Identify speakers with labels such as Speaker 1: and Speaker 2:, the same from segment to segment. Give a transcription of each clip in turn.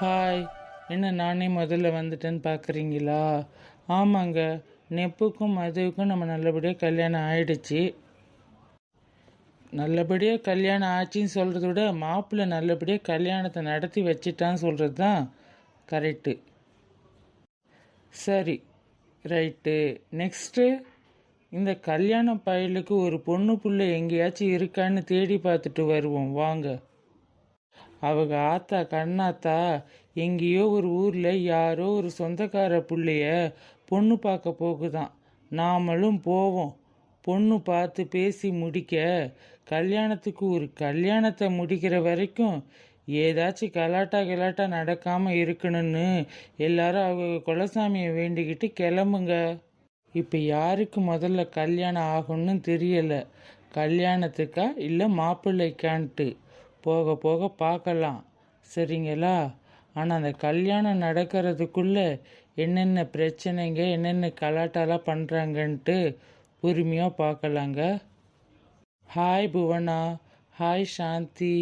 Speaker 1: Hi என்ன நானே முதல்ல வந்துட்டேன்னு பார்க்குறீங்களா? ஆமாங்க நெப்புக்கும் மதுவுக்கும் நம்ம நல்லபடியாக கல்யாணம் ஆயிடுச்சு. நல்லபடியாக கல்யாணம் ஆச்சுன்னு சொல்கிறத விட மாப்பிள்ளை நல்லபடியாக கல்யாணத்தை நடத்தி வச்சிட்டான்னு சொல்கிறது தான் கரெக்டு சரி ரைட்டு. நெக்ஸ்ட்டு இந்த கல்யாண பயலுக்கு ஒரு பொண்ணு புள்ள எங்கேயாச்சும் இருக்கான்னு தேடி பார்த்துட்டு வருவோம். வாங்க. அவங்க ஆத்தா கண்ணாத்தா எங்கேயோ ஒரு ஊரில் யாரோ ஒரு சொந்தக்கார பிள்ளைய பொண்ணு பார்க்க போகுதான். நாமளும் போவோம். பொண்ணு பார்த்து பேசி முடிக்க கல்யாணத்துக்கு ஒரு கல்யாணத்தை முடிக்கிற வரைக்கும் ஏதாச்சும் கலாட்டா கலாட்டா நடக்காமல் இருக்கணும்னு எல்லாரும் அவங்க குலசாமியை வேண்டிக்கிட்டு கிளம்புங்க. இப்போ யாருக்கு முதல்ல கல்யாணம் ஆகும்னு தெரியலை. கல்யாணத்துக்கா இல்லை மாப்பிள்ளைக்கான்ட்டு. போக போக பார்க்கலாம். சரிங்களா? ஆனால் அந்த கல்யாணம் நடக்கிறதுக்குள்ளே என்னென்ன பிரச்சனைங்க என்னென்ன கலாட்டாலாம் பண்ணுறாங்கன்ட்டு பொறுமையாக பார்க்கலாங்க. ஹாய் புவனா. ஹாய் சாந்தி.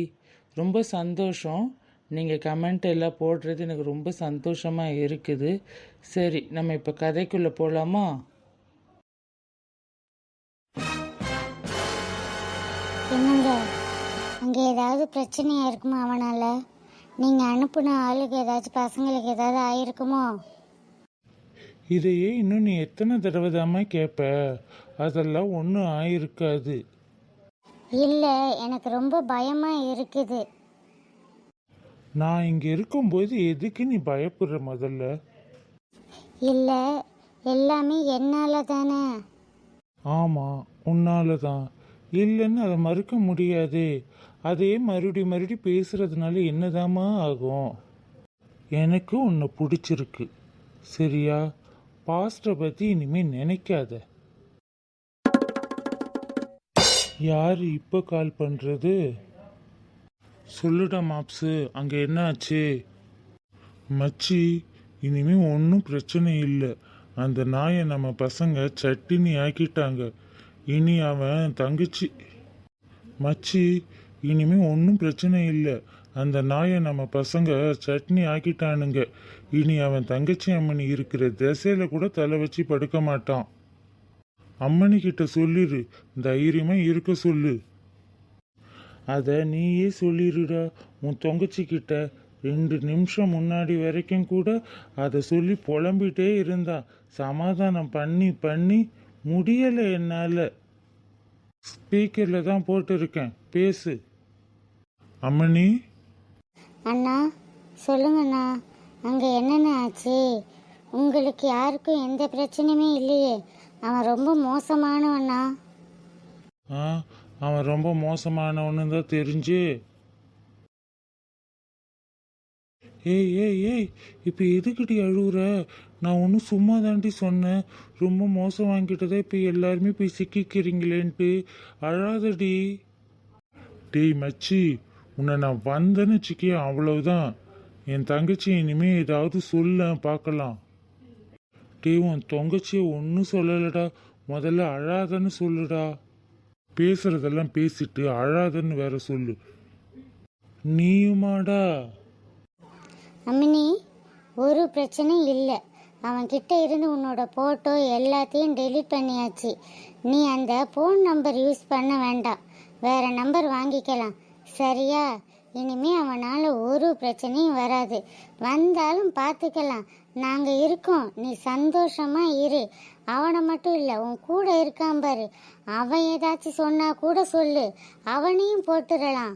Speaker 1: ரொம்ப சந்தோஷம். நீங்கள் கமெண்ட் எல்லாம் போடுறது எனக்கு ரொம்ப சந்தோஷமாக இருக்குது. சரி நம்ம இப்போ கதைக்குள்ளே போகலாமா
Speaker 2: அங்கே ஏதாவது பிரச்சனையா இருக்குமா அவனால? நீங்க அனுப்புன ஆளுக்கு ஏதாச்சும் பசங்களுக்கு ஏதாவது ஆயிருக்குமோ?
Speaker 1: இதையே இன்னும் நீ எத்தனை தடவை தாம்மா கேட்ப அதெல்லாம் ஒன்றும் ஆயிருக்காது.
Speaker 2: இல்லை எனக்கு ரொம்ப பயமா இருக்குது.
Speaker 1: நான் இங்கே இருக்கும்போது எதுக்கு நீ பயப்படுற முதல்ல?
Speaker 2: இல்லை எல்லாமே என்னால தானே?
Speaker 1: ஆமாம் உன்னால தான். இல்லைன்னு அதை மறுக்க முடியாது. அதே மறுபடி மறுபடி பேசுகிறதுனால என்னதாம்மா ஆகும்? எனக்கு உன்னை பிடிச்சிருக்கு. சரியா? பாஸ்டரை பற்றி இனிமேல் நினைக்காத. யார் இப்போ கால் பண்ணுறது சொல்லுடா மாப்ஸு அங்கே என்ன ஆச்சு மச்சி இனிமே ஒன்றும் பிரச்சனை இல்லை. அந்த நாயை நம்ம பசங்க சட்டினி ஆக்கிட்டாங்க. இனி அவன் தங்கச்சி. மச்சி இனிமே ஒன்றும் பிரச்சனை இல்லை. அந்த நாயை நம்ம பசங்க சட்னி ஆக்கிட்டானுங்க. இனி அவன் தங்கச்சி அம்மனி இருக்கிற திசையில கூட தலை வச்சு படுக்க மாட்டான். அம்மனி கிட்ட சொல்லிடு தைரியமா இருக்க சொல்லு. அதை நீயே சொல்லிடுடா உன் தொங்கச்சி கிட்ட ரெண்டு நிமிஷம் முன்னாடி வரைக்கும் கூட அதை சொல்லி புலம்பிட்டே இருந்தான் சமாதானம் பண்ணி பண்ணி முடியலை என்னால். ஸ்பீக்கரில் தான் போட்டிருக்கேன். பேசு. அம்மனி
Speaker 2: அண்ணா சொல்லுங்கண்ணா. அங்கே என்னென்ன ஆச்சு? உங்களுக்கு யாருக்கும் எந்த பிரச்சனையுமே இல்லையே. அவன் ரொம்ப மோசமானவண்ணா.
Speaker 1: ஆ அவன் ரொம்ப மோசமானவனு தான் தெரிஞ்சு. ஏய் ஏய் ஏய் இப்போ எதுக்கிட்டி அழுகுற நான் ஒன்றும் சும்மா தாண்டி சொன்னேன். ரொம்ப மோசம் வாங்கிட்டதே இப்போ எல்லாருமே போய் சிக்கிக்கிறீங்களேன்ட்டு. அழாதடி. டேய் மச்சி உன்னை நான் வந்தேன்னு வச்சுக்கே அவ்வளவுதான். என் தங்கச்சி இனிமே ஏதாவது சொல்ல பார்க்கலாம். டே உன் தங்கச்சியை ஒன்றும் சொல்லலடா. முதல்ல அழாதன்னு சொல்லுடா. பேசுறதெல்லாம் பேசிட்டு அழாதன்னு வேற சொல்லு. நீயுமாடா?
Speaker 2: அம்மினி ஒரு பிரச்சனையும் இல்லை. அவன் கிட்ட இருந்து உன்னோட ஃபோட்டோ எல்லாத்தையும் டெலீட் பண்ணியாச்சு. நீ அந்த ஃபோன் நம்பர் யூஸ் பண்ண வேண்டாம். வேற நம்பர் வாங்கிக்கலாம். சரியா? இனிமே அவனால் ஒரு பிரச்சனையும் வராது. வந்தாலும் பார்த்துக்கலாம் நாங்கள் இருக்கோம். நீ சந்தோஷமா இரு. அவனை மட்டும் இல்லை உன் கூட இருக்கான் பாரு. அவன் ஏதாச்சும் சொன்னா கூட சொல்லு. அவனையும் போட்டுடலாம்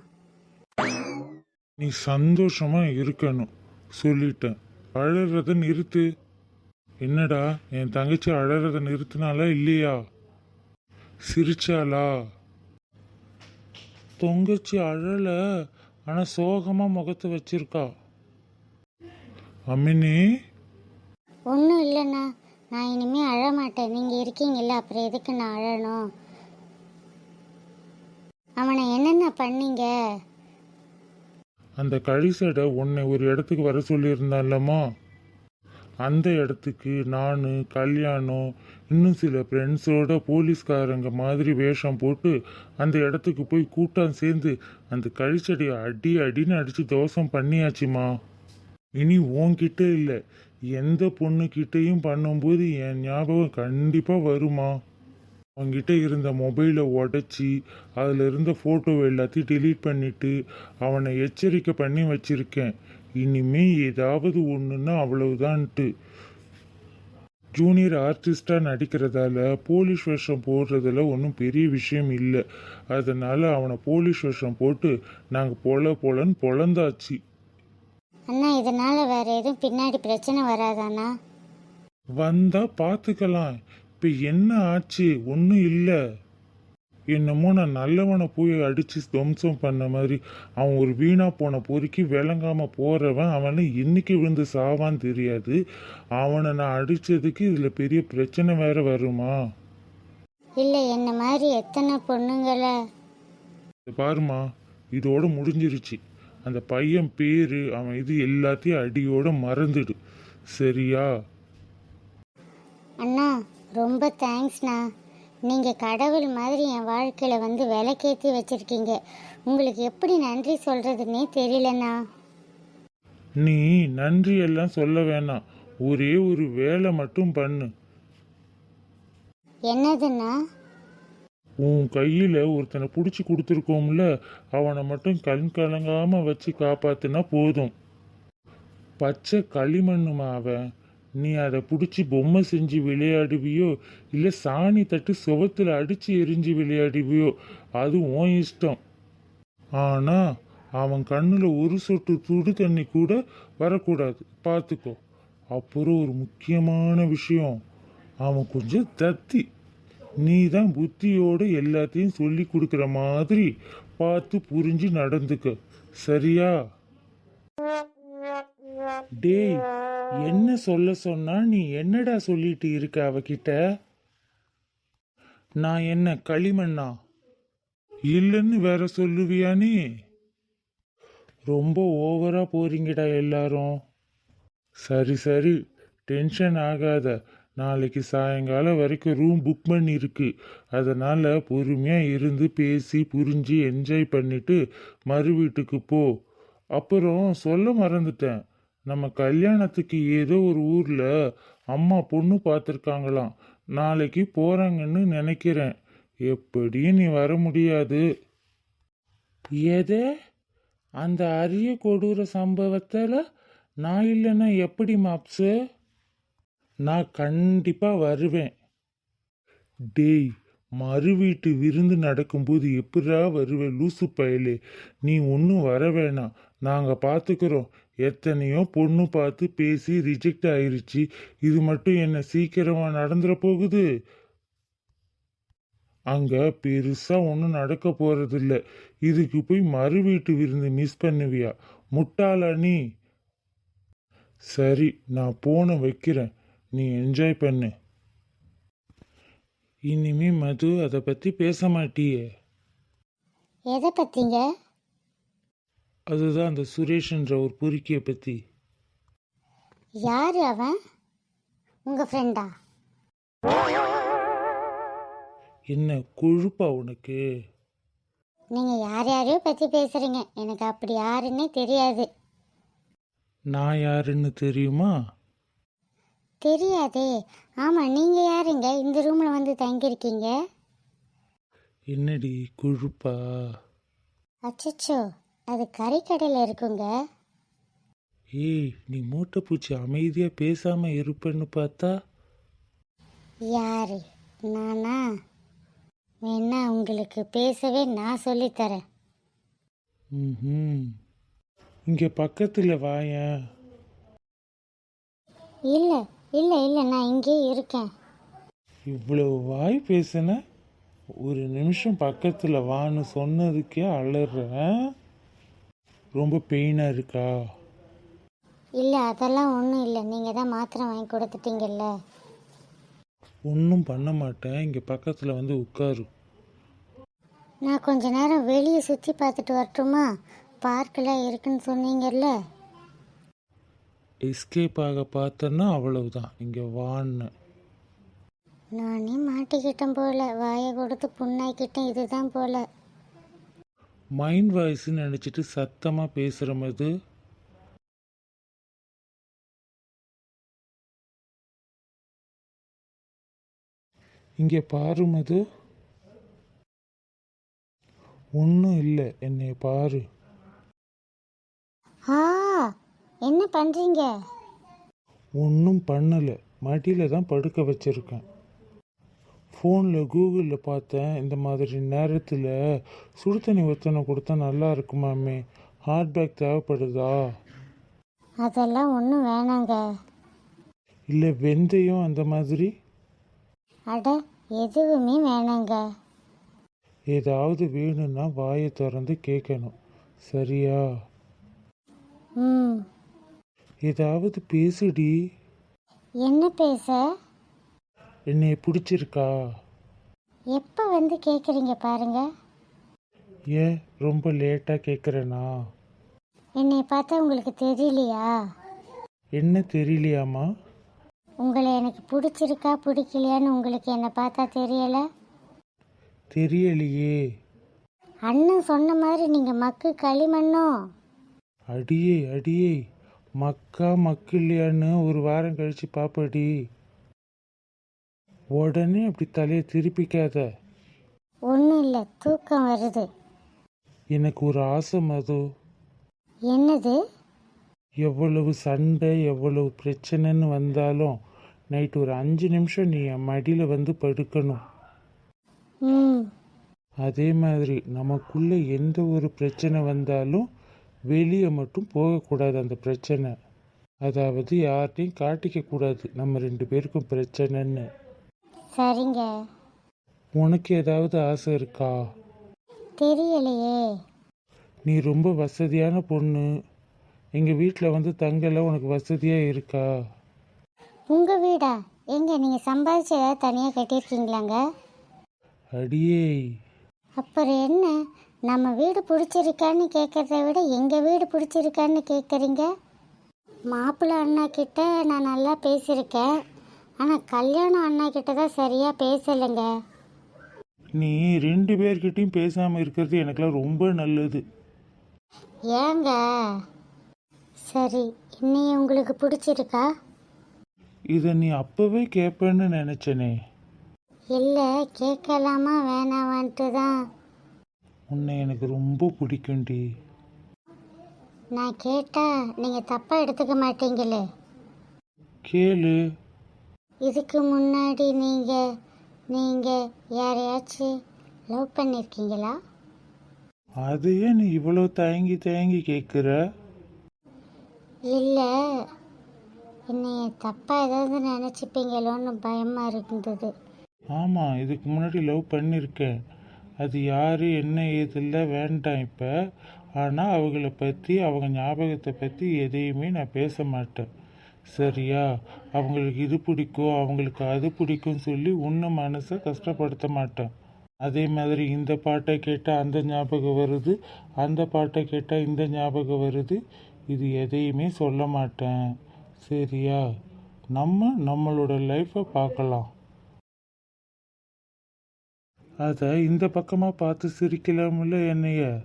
Speaker 1: நீ சந்தோஷமா இருக்கணும். சொல்லிட்டேன். அழறத நிறுத்து. என்னடா என் தங்கச்சி அழறத நிறுத்தினாலா இல்லையா? சிரிச்சாளா? தொங்கச்சி அழல ஆனா சோகமா முகத்தை வச்சிருக்கா. அம்மினி?
Speaker 2: ஒன்றும் இல்லைண்ணா. நான் இனிமேல் அழமாட்டேன். நீங்கள் இருக்கீங்கல்ல அப்புறம் எதுக்கு நான் அழணும்? அவனை என்னென்ன பண்ணீங்க?
Speaker 1: அந்த கழிசடை உன்னை ஒரு இடத்துக்கு வர சொல்லியிருந்தான்லம்மா. அந்த இடத்துக்கு நான் கல்யாணம் இன்னும் சில ஃப்ரெண்ட்ஸோட போலீஸ்காரங்க மாதிரி வேஷம் போட்டு அந்த இடத்துக்கு போய் கூட்டம் சேர்ந்து அந்த கழிச்சடியை அடி அடின்னு அடித்து தோசம் பண்ணியாச்சுமா? இனி உன்கிட்ட இல்லை. எந்த பொண்ணுக்கிட்டையும் பண்ணும்போது என் ஞாபகம் கண்டிப்பாக வருமா? அவங்கிட்ட இருந்த மொபைலை உடச்சி அதில் இருந்த ஃபோட்டோவை எல்லாத்தையும் டிலீட் பண்ணிவிட்டு அவனை எச்சரிக்கை பண்ணி வச்சுருக்கேன். இனிமே ஏதாவது ஒன்றுன்னா அவ்வளவுதான்ட்டு. ஜூனியர் ஆர்டிஸ்டாக நடிக்கிறதால போலீஸ் வேஷம் போடுறதுல ஒன்றும் பெரிய விஷயம் இல்லை. அதனால அவனை போலீஸ் வேஷம் போட்டு நாங்கள் பொல பொலன்னு பொழந்தாச்சு.
Speaker 2: அண்ணா இதனால வேற எதுவும் பின்னாடி பிரச்சனை வராதாண்ணா?
Speaker 1: வந்தா பார்த்துக்கலாம் இப்போ என்ன ஆச்சு? ஒன்றும் இல்லை. என்னமோ நான் நல்லவனை போய் அடித்து துவம்சம் பண்ண மாதிரி. அவன் ஒரு வீணா போன பொறுக்கி விளங்காம போறவன் அவனை என்னைக்கு விழுந்து சாவான்னு தெரியாது. அவனை நான் அடிச்சதுக்கு இதில் பெரிய பிரச்சனை வேற வருமா?
Speaker 2: இல்லை என்ன மாதிரி எத்தனை பொண்ணுங்களை?
Speaker 1: பாருமா இதோட முடிஞ்சிருச்சு. அந்த பையன் பேரு அவன் இது எல்லாத்தையும் அடியோட மறந்துடு. சரியா?
Speaker 2: அண்ணா ரொம்ப தேங்க்ஸ்ண்ணா நீங்கள் கடவுள் மாதிரி என் வாழ்க்கையில் வந்து விளக்கேற்றி வச்சுருக்கீங்க. உங்களுக்கு எப்படி நன்றி சொல்கிறதுனே தெரியலண்ணா.
Speaker 1: நீ நன்றி எல்லாம் சொல்ல வேணாம். ஒரே ஒரு வேலை மட்டும் பண்ணு.
Speaker 2: என்னதுண்ணா?
Speaker 1: உன் கையில ஒருத்தனை பிடிச்சி கொடுத்துருக்கோம்ல அவனை மட்டும் கண் கலங்காம வச்சு காப்பாத்துனா போதும். பச்சை களிமண்ணுமா அவன்? நீ அதை பிடிச்சி பொம்மை செஞ்சு விளையாடுவியோ? இல்லை சாணி தட்டு சுவத்தில் அடித்து எரிஞ்சு விளையாடுவியோ? அது உன் இஷ்டம். ஆனால் அவன் கண்ணில் ஒரு சொட்டு துடு தண்ணி கூட வரக்கூடாது. பார்த்துக்கோ அப்புறம் ஒரு முக்கியமான விஷயம். அவன் கொஞ்சம் தத்தி. நீ தான் புத்தியோடு எல்லாத்தையும் சொல்லி கொடுக்குற மாதிரி பார்த்து புரிஞ்சு நடந்துக்க. சரியா? டேய் என்ன சொல்ல சொன்னா நீ என்னடா சொல்லிட்டு இருக்க அவகிட்ட? நான் என்ன களிமண்ணா? இல்லைன்னு வேற சொல்லுவியா நீ? ரொம்ப ஓவரா போறீங்கடா எல்லாரும். சரி சரி டென்ஷன் ஆகாத. நாளைக்கு சாயங்காலம் வரைக்கும் ரூம் புக் பண்ணியிருக்கு அதனால பொறுமையா இருந்து பேசி புரிஞ்சு என்ஜாய் பண்ணிட்டு மறு வீட்டுக்கு போ. அப்புறம் சொல்ல மறந்துட்டேன். நம்ம கல்யாணத்துக்கு ஏதோ ஒரு ஊர்ல அம்மா பொண்ணு பார்த்துருக்காங்களாம் நாளைக்கு போறாங்கன்னு நினைக்கிறேன். எப்படியும் நீ வர முடியாது. எதே? அந்த அரிய கொடூர சம்பவத்தில் நான் இல்லைன்னா எப்படி மாப்ஸு நான் கண்டிப்பாக வருவேன். டேய் மறு வீட்டு விருந்து நடக்கும்போது எப்படா வருவேன் லூசு பயலே. நீ ஒன்றும் வர வேணாம். நாங்கள் பார்த்துக்கிறோம் எத்தனையோ பொண்ணு பார்த்து பேசி ரிஜெக்ட் ஆயிருச்சு. இது மட்டும் என்ன சீக்கிரமா நடந்துட போகுது? அங்க பெருசா ஒன்றும் நடக்க போறதில்ல. இதுக்கு போய் மறு வீட்டு விருந்து மிஸ் பண்ணுவியா? முட்டாளா நீ சரி நான் போன வைக்கிறேன். நீ என்ஜாய் பண்ணு. இனிமே மது அதை பத்தி பேச மாட்டியே.
Speaker 2: எதை பத்திங்க?
Speaker 1: அதுதான் அந்த சுரேஷ்ன்ற ஒரு பொறுக்கிய பத்தி.
Speaker 2: யார் அவன்? உங்கள் ஃப்ரெண்டா
Speaker 1: என்ன கொழுப்பா உனக்கு?
Speaker 2: நீங்கள் யார் யாரையோ பற்றி பேசுகிறீங்க எனக்கு அப்படி யாருன்னே தெரியாது.
Speaker 1: நான் யாருன்னு தெரியுமா?
Speaker 2: தெரியாதே. ஆமாம் நீங்கள் யாருங்க? இந்த ரூமில் வந்து தங்கியிருக்கீங்க?
Speaker 1: என்னடி கொழுப்பா?
Speaker 2: அச்சச்சோ. அது கறிக்கடையில் இருக்குங்க.
Speaker 1: ஏய் நீ மூட்டை பூச்சி அமைதியா பேசாம இருப்பேன்னு பார்த்தா?
Speaker 2: யாரு? நானா? வேணா உங்களுக்கு பேசவே நான் சொல்லித்தரேன்.
Speaker 1: ம் இங்க பக்கத்துல வாயேன்
Speaker 2: இல்லை இல்லை இல்லை நான் இங்கேயே இருக்கேன்.
Speaker 1: இவ்வளவு வாய் பேசுன? ஒரு நிமிஷம் பக்கத்துல வான்னு சொன்னதுக்கே அலறேன் ரொம்ப பெயினா இருக்கா?
Speaker 2: இல்லை அதெல்லாம் ஒன்றும் இல்லை. நீங்கள் தான் மாத்திரை வாங்கி கொடுத்துட்டீங்கல்ல.
Speaker 1: ஒன்றும் பண்ண மாட்டேன். இங்க பக்கத்துல வந்து உட்காரு.
Speaker 2: நான் கொஞ்ச நேரம் வெளியே சுற்றி பார்த்துட்டு வரட்டுமா? பார்க்கெல்லாம் இருக்குன்னு சொன்னீங்கல்ல.
Speaker 1: எஸ்கேப் ஆக பார்த்தேன்னா அவ்வளவுதான். இங்க வான்னு.
Speaker 2: நானே மாட்டிக்கிட்டேன் போல. வாயை கொடுத்து புண்ணாக்கிட்டேன். இதுதான் போல.
Speaker 1: மைண்ட் வாய்ஸ்ன்னு நினச்சிட்டு சத்தமாக பேசுகிற மது இங்கே பாரு மது. ஒன்றும் இல்லை என்னை பாரு.
Speaker 2: ஆ என்ன பண்ணுறீங்க
Speaker 1: ஒன்றும் பண்ணலை. மடியில் தான் படுக்க வச்சுருக்கேன். ஃபோனில் கூகுளில் பார்த்தேன் இந்த மாதிரி நேரத்தில் சுடு தண்ணி ஒத்தனை கொடுத்தா நல்லா இருக்குமாமே ஹார்ட் பேக் தேவைப்படுதா?
Speaker 2: அதெல்லாம் ஒன்றும் வேணாங்க.
Speaker 1: இல்லை வெந்தயம் அந்த மாதிரி?
Speaker 2: அட எதுவுமே வேணாங்க.
Speaker 1: ஏதாவது வேணும்னா வாயை திறந்து கேட்கணும் சரியா?
Speaker 2: ம்.
Speaker 1: ஏதாவது பேசுடி.
Speaker 2: என்ன பேச?
Speaker 1: என்னைய பிடிச்சிருக்கா?
Speaker 2: எப்போ வந்து கேட்குறீங்க பாருங்க.
Speaker 1: ஏன் ரொம்ப லேட்டாக கேட்குறேனா
Speaker 2: என்னை பார்த்தா உங்களுக்கு தெரியலையா?
Speaker 1: என்ன தெரியலையாம்மா?
Speaker 2: உங்களை எனக்கு பிடிச்சிருக்கா பிடிக்கலையான்னு உங்களுக்கு என்னை பார்த்தா தெரியல?
Speaker 1: தெரியலையே.
Speaker 2: அண்ணன் சொன்ன மாதிரி நீங்கள் மக்கு களிமண்ணோ?
Speaker 1: அடியே அடியே. மக்கா மக்கு இல்லையான்னு ஒரு வாரம் கழிச்சு பாப்படி. உடனே அப்படி தலையை திருப்பிக்காத.
Speaker 2: ஒன்றும் இல்லை தூக்கம் வருது.
Speaker 1: எனக்கு ஒரு ஆசை மது.
Speaker 2: என்னது?
Speaker 1: எவ்வளவு சண்டை எவ்வளவு பிரச்சனைன்னு வந்தாலும் நைட் ஒரு அஞ்சு நிமிஷம் நீ என் மடியில் வந்து படுக்கணும்.
Speaker 2: ம்.
Speaker 1: அதே மாதிரி நமக்குள்ள எந்த ஒரு பிரச்சனை வந்தாலும் வெளியே மட்டும் போகக்கூடாது அந்த பிரச்சனை. அதாவது யார்கிட்டையும் காட்டிக்க கூடாது நம்ம ரெண்டு பேருக்கும் பிரச்சனைன்னு.
Speaker 2: சரிங்க.
Speaker 1: உனக்கு ஏதாவது ஆசை இருக்கா?
Speaker 2: தெரியலையே.
Speaker 1: நீ ரொம்ப வசதியான பொண்ணு. எங்கள் வீட்டில் வந்து தங்கல உனக்கு வசதியாக இருக்கா?
Speaker 2: உங்கள் வீடா? எங்க நீங்கள் சம்பாதிச்சு ஏதாவது தனியாக கட்டியிருக்கீங்களாங்க?
Speaker 1: அடியே.
Speaker 2: அப்புறம் என்ன? நம்ம வீடு பிடிச்சிருக்கான்னு கேட்குறத விட எங்கள் வீடு பிடிச்சிருக்கான்னு கேட்குறீங்க மாப்பிள்ளை அண்ணா கிட்ட நான் நல்லா பேசியிருக்கேன். ஆனால் கல்யாணம் அண்ணா கிட்ட தான் சரியாக பேசலைங்க.
Speaker 1: நீ ரெண்டு பேர்கிட்டயும் பேசாமல் இருக்கிறது எனக்கெல்லாம் ரொம்ப நல்லது.
Speaker 2: ஏங்க? சரி இன்னைய உங்களுக்கு பிடிச்சிருக்கா?
Speaker 1: இதை நீ அப்போவே கேட்பேன்னு நினச்சனே.
Speaker 2: இல்லை கேட்கலாமா வேணாமான்ட்டு தான்
Speaker 1: உன்னை எனக்கு ரொம்ப பிடிக்கும்டி.
Speaker 2: நான் கேட்டால் நீங்கள் தப்பாக எடுத்துக்க மாட்டீங்களே.
Speaker 1: கேளு.
Speaker 2: இதுக்கு முன்னாடி நீங்கள் நீங்கள் யாரையாச்சும் லவ் பண்ணியிருக்கீங்களா
Speaker 1: அதையே நீ இவ்வளோ தயங்கி தயங்கி கேட்குற
Speaker 2: இல்லை. என்னைய தப்பாக ஏதாவது நினச்சிப்பீங்களோன்னு பயமாக இருந்தது.
Speaker 1: ஆமாம் இதுக்கு முன்னாடி லவ் பண்ணியிருக்கேன் அது யார் என்ன ஏதில்ல வேண்டாம் இப்போ. ஆனால் அவங்கள பற்றி அவங்க ஞாபகத்தை பற்றி எதையுமே நான் பேச மாட்டேன். சரியா? அவங்களுக்கு இது பிடிக்கும் அவங்களுக்கு அது பிடிக்கும்னு சொல்லி உன்னை மனசை கஷ்டப்படுத்த மாட்டேன். அதே மாதிரி இந்த பாட்டை கேட்டால் அந்த ஞாபகம் வருது அந்த பாட்டை கேட்டால் இந்த ஞாபகம் வருது. இது எதையுமே சொல்ல மாட்டேன். சரியா? நம்ம நம்மளோட லைஃப்பை பார்க்கலாம். அதை இந்த பக்கமாக பார்த்து சிரிக்கலாம்ல என்னைய?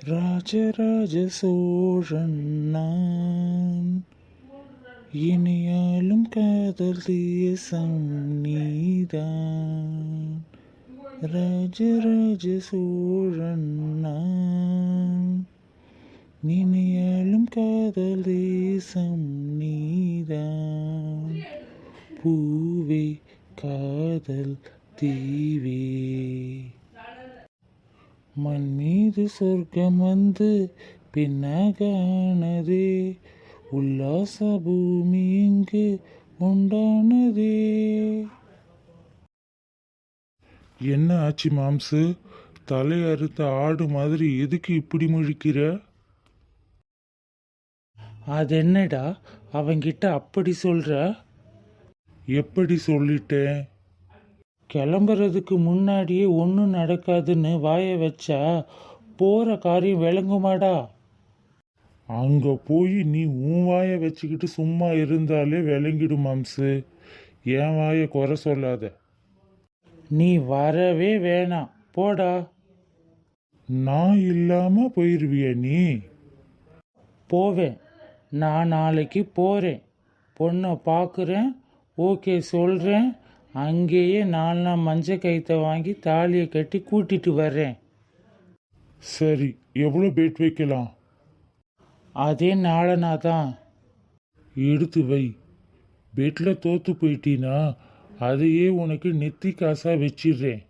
Speaker 1: ராஜராஜ சோழன் நான் இனியாலும் காதல் தேசம் நீதான் ராஜராஜ சோழன் நான் இனியாலும் காதல் தேசம் நீதான் பூவே காதல் தீவே மண் மீது சொர்க்கம் வந்து பின்னகானதே உல்லாச பூமி இங்கு உண்டானதே. என்ன ஆச்சு மாம்சு? தலை அறுத்த ஆடு மாதிரி எதுக்கு இப்படி முழிக்கிற?
Speaker 3: அது என்னடா அவங்கிட்ட அப்படி சொல்ற?
Speaker 1: எப்படி சொல்லிட்டேன்?
Speaker 3: கிளம்புறதுக்கு முன்னாடியே ஒன்றும் நடக்காதுன்னு வாயை வச்சா போகிற காரியம் விளங்குமாடா?
Speaker 1: அங்கே போய் நீ உன் வாயை வச்சுக்கிட்டு சும்மா இருந்தாலே விளங்கிடும் மாம்சு. என் வாயை குறை சொல்லாத.
Speaker 3: நீ வரவே வேணாம். போடா.
Speaker 1: நான் இல்லாமல் போயிருவிய நீ?
Speaker 3: போவேன். நான் நாளைக்கு போகிறேன் பொண்ணை பார்க்குறேன் ஓகே சொல்கிறேன் அங்கேயே நாலு நாள் மஞ்சள் கைத்தை வாங்கி தாலியை கட்டி கூட்டிட்டு வர்றேன்.
Speaker 1: சரி எவ்வளோ பேட் வைக்கலாம்?
Speaker 3: அதே நாளனா தான்.
Speaker 1: எடுத்து வை. பெட்டில் தோற்று போயிட்டீனா அதையே உனக்கு நெத்தி காசாக வச்சிடுறேன்.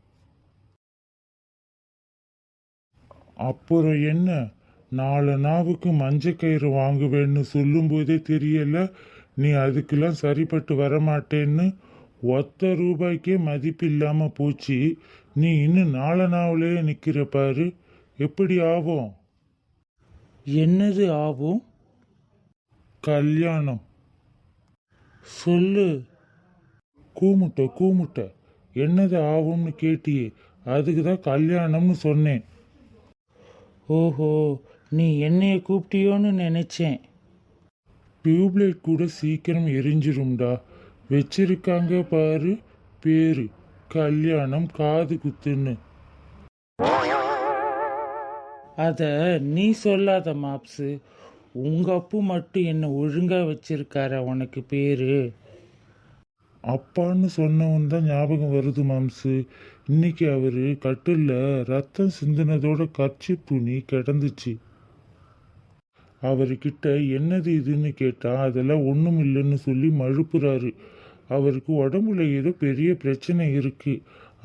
Speaker 1: அப்புறம் என்ன? நாலு நாவுக்கு மஞ்சள் கயிறு வாங்குவேன்னு சொல்லும்போதே தெரியல. நீ அதுக்கெல்லாம் சரிப்பட்டு வரமாட்டேன்னு ஒத்த ரூபாய்க்கே மதிப்பு இல்லாமல் போச்சு. நீ இன்னும் நாலு நாவிலேயே நிற்கிற பாரு. எப்படி ஆகும்
Speaker 3: என்னது ஆகும்
Speaker 1: கல்யாணம்.
Speaker 3: சொல்லு.
Speaker 1: கூமுட்டை கூமுட்டை. என்னது ஆகும்னு கேட்டியே. அதுக்கு தான் கல்யாணம்னு சொன்னேன்.
Speaker 3: ஓஹோ நீ என்னைய கூப்பிட்டியோன்னு நினைச்சேன்.
Speaker 1: டியூப்லைட் கூட சீக்கிரம் எரிஞ்சிரும்டா. வச்சிருக்காங்க பாரு பேரு. கல்யாணம் காது குத்துன்னு.
Speaker 3: அதை நீ சொல்லாத மாப்ஸு. உங்க அப்பு மட்டும் என்னை ஒழுங்காக வச்சிருக்காரா உனக்கு பேரு?
Speaker 1: அப்பான்னு சொன்னவன் தான் ஞாபகம் வருது மாம்சு இன்னைக்கு அவர் கட்டிலில் ரத்தம் சிந்தினதோட கர்ச்சி துணி கிடந்துச்சு. அவர்கிட்ட என்னது இதுன்னு கேட்டால் அதெல்லாம் ஒன்றும் இல்லைன்னு சொல்லி மழுப்புறாரு. அவருக்கு உடம்புல ஏதோ பெரிய பிரச்சனை இருக்குது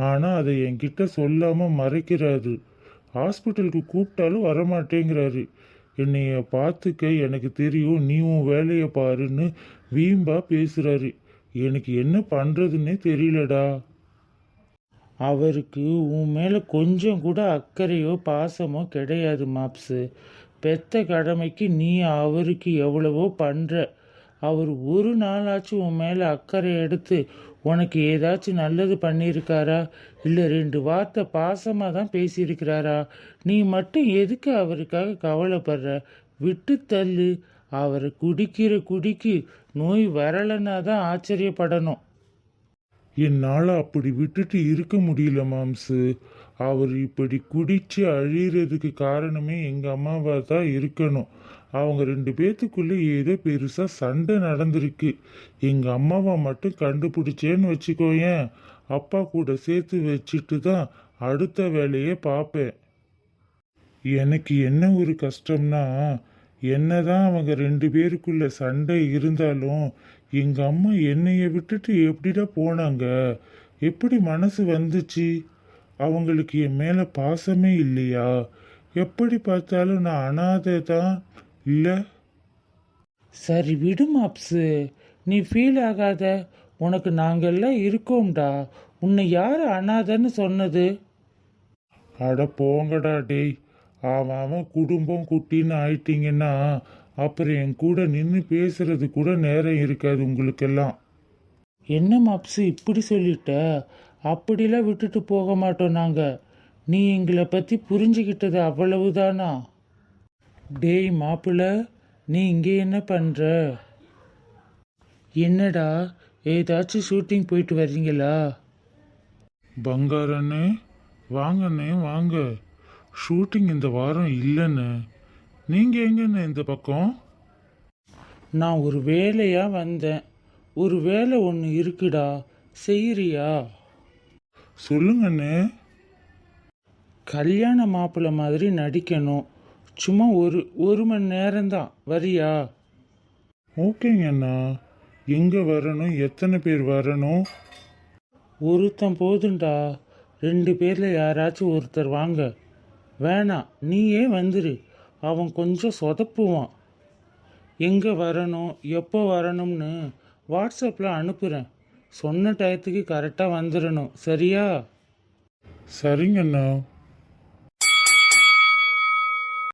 Speaker 1: ஆனால் அதை என்கிட்ட சொல்லாமல் மறைக்கிறாரு. ஹாஸ்பிட்டலுக்கு கூப்பிட்டாலும் வரமாட்டேங்கிறாரு. என்னைய பார்த்துக்க எனக்கு தெரியும் நீ உன் வேலையை பாருன்னு வீம்பா பேசுகிறாரு எனக்கு என்ன பண்ணுறதுன்னே தெரியலடா.
Speaker 3: அவருக்கு உன் மேலே கொஞ்சம் கூட அக்கறையோ பாசமோ கிடையாது மாப்ஸு பெத்த கடமைக்கு நீ அவருக்கு எவ்வளவோ பண்ணுற அவர் ஒரு நாளாச்சும் உன் மேலே அக்கறை எடுத்து உனக்கு ஏதாச்சும் நல்லது பண்ணியிருக்காரா? இல்லை ரெண்டு வார்த்தை பாசமாக தான் பேசியிருக்கிறாரா? நீ மட்டும் எதுக்கு அவருக்காக கவலைப்படுற? விட்டு தள்ளு. அவரை குடிக்கிற குடிக்கு நோய் வரலைன்னா தான் ஆச்சரியப்படணும்.
Speaker 1: என்னால் அப்படி விட்டுட்டு இருக்க முடியல மாம்சு. அவர் இப்படி குடிச்சு அழிகிறதுக்கு காரணமே எங்க அம்மாவா தான் இருக்கணும். அவங்க ரெண்டு பேர்த்துக்குள்ளே ஏதோ பெருசாக சண்டை நடந்திருக்கு. எங்கள் அம்மாவை மட்டும் கண்டுபிடிச்சேன்னு வச்சுக்கோயேன். அப்பா கூட சேர்த்து வச்சுட்டு தான் அடுத்த வேலையை பார்ப்பேன். எனக்கு என்ன ஒரு கஷ்டம்னா என்னதான் அவங்க ரெண்டு பேருக்குள்ள சண்டை இருந்தாலும் எங்கள் அம்மா என்னைய விட்டுட்டு எப்படிடா போனாங்க? எப்படி மனசு வந்துச்சு? அவங்களுக்கு என் மேல பாசமே இல்லையா? எப்படி பார்த்தாலும் நான் அனாதை தான் இல்ல?
Speaker 3: சரி விடு மாப்ஸு. நீ ஃபீல் ஆகாத. உனக்கு நாங்கெல்லாம் இருக்கோம்டா. உன்னை யார் அனாதைன்னு சொன்னது?
Speaker 1: அட போங்கடா டேய். அவன் குடும்பம் குட்டின்னு ஆயிட்டீங்கன்னா அப்புறம் என் கூட நின்று பேசுறது கூட நேரம் இருக்காது உங்களுக்கெல்லாம்.
Speaker 3: என்ன மாப்ஸு இப்படி சொல்லிட்ட? அப்படிலாம் விட்டுட்டு போக மாட்டோம் நாங்கள் நீ எங்களை பற்றி புரிஞ்சுக்கிட்டது அவ்வளவுதானா? டேய் மாப்பிள்ள நீ இங்கே என்ன பண்ணுற என்னடா ஏதாச்சும் ஷூட்டிங் போயிட்டு வர்றீங்களா?
Speaker 1: பங்காரண்ணே வாங்கண்ணே வாங்க ஷூட்டிங் இந்த வாரம் இல்லைண்ணே நீங்க எங்கண்ணே இந்த பக்கம்?
Speaker 3: நான் ஒரு வேலையாக வந்தேன். ஒரு வேலை ஒன்று இருக்குடா. செய்யறியா
Speaker 1: சொல்லுங்கண்ணே.
Speaker 3: கல்யாண மாப்பிள்ளை மாதிரி நடிக்கணும். சும்மா ஒரு ஒரு மணி நேரம்தான். வரியா?
Speaker 1: ஓகேங்க அண்ணா எங்க வரணும்? எத்தனை பேர் வரணும்?
Speaker 3: ஒருத்தன் போதுண்டா ரெண்டு பேரில் யாராச்சும் ஒருத்தர் வாங்க. வேணாம் நீயே வந்துரு. அவன் கொஞ்சம் சொதப்புவான். எங்கே வரணும்? எப்போ வரணும்னு வாட்ஸ்அப்பில் அனுப்புகிறேன் சொன்ன டயத்துக்கு கரெக்டாக வந்துடணும் சரியா?
Speaker 1: சரிங்கண்ணா.